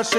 নিঃশ্বাস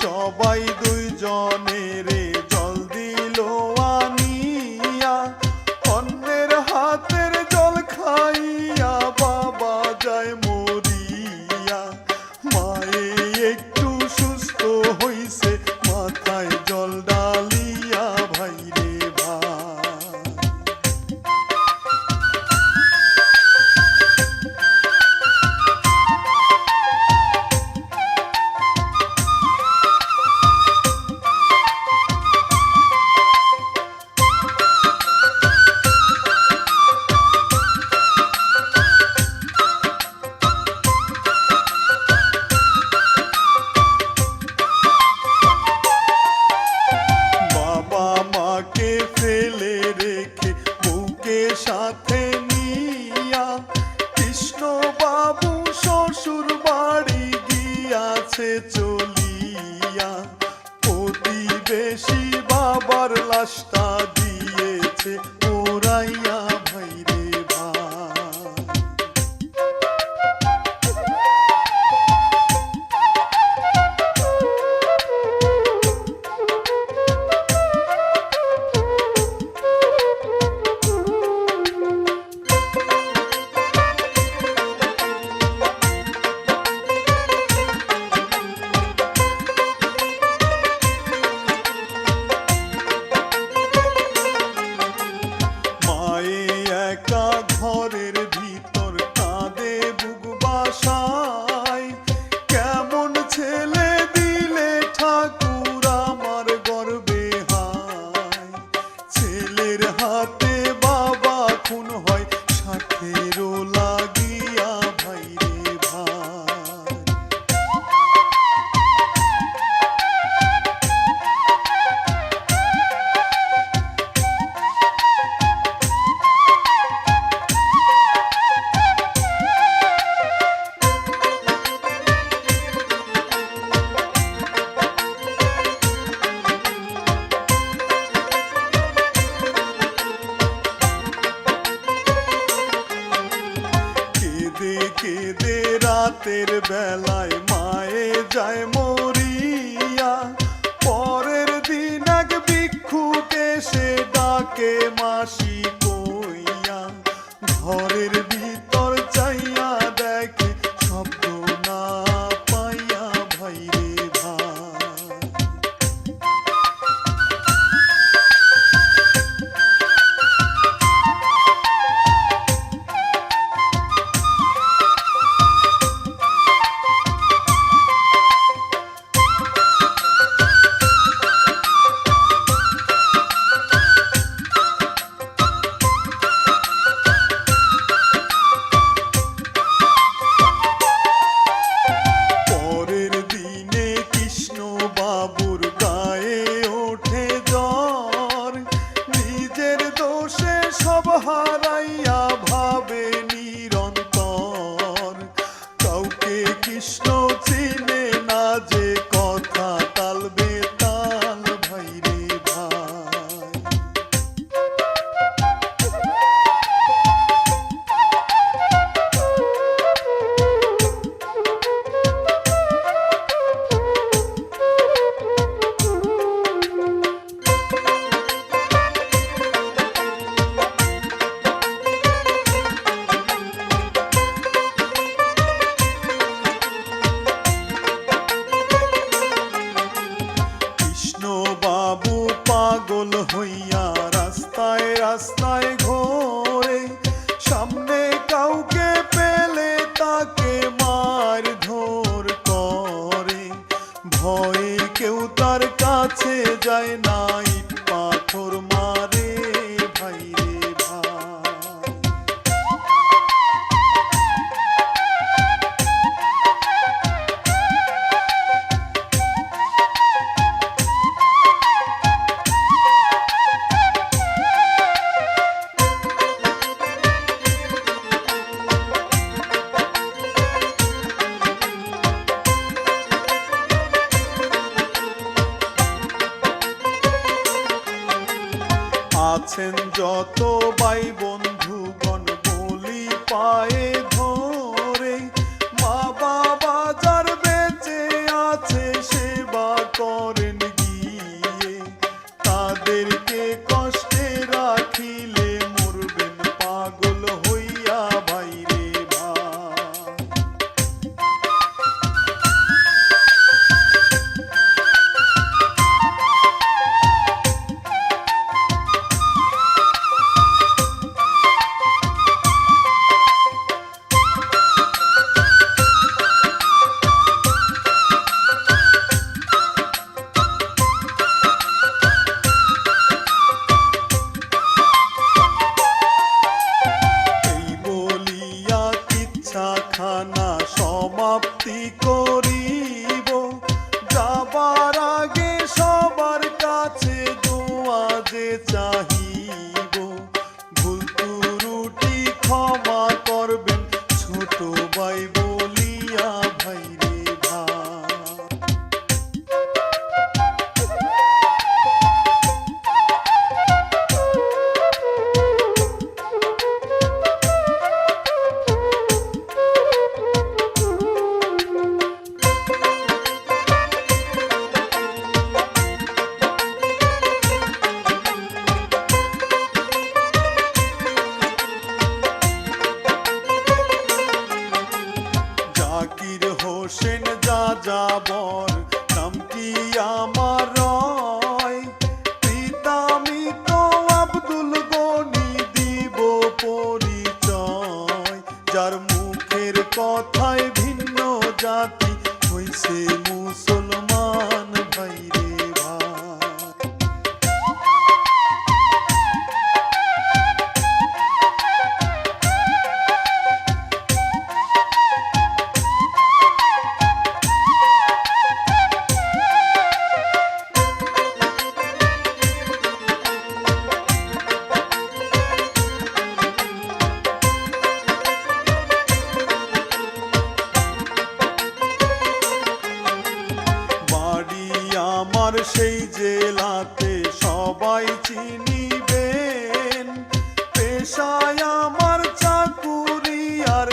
সবাই কেঁদে রাতের বেলায় মায়ে যায় মরিয়া। পরের দিন এক ভিক্ষুতে সে ডাকে মাসি কইয়া, ঘরের আছেন যত বাই বন্ধুগণ বলি পায়ে সমাপ্তি যাবর নামটি আমার সবাই চিনিবেন পেশায় আমার চাকুরি আর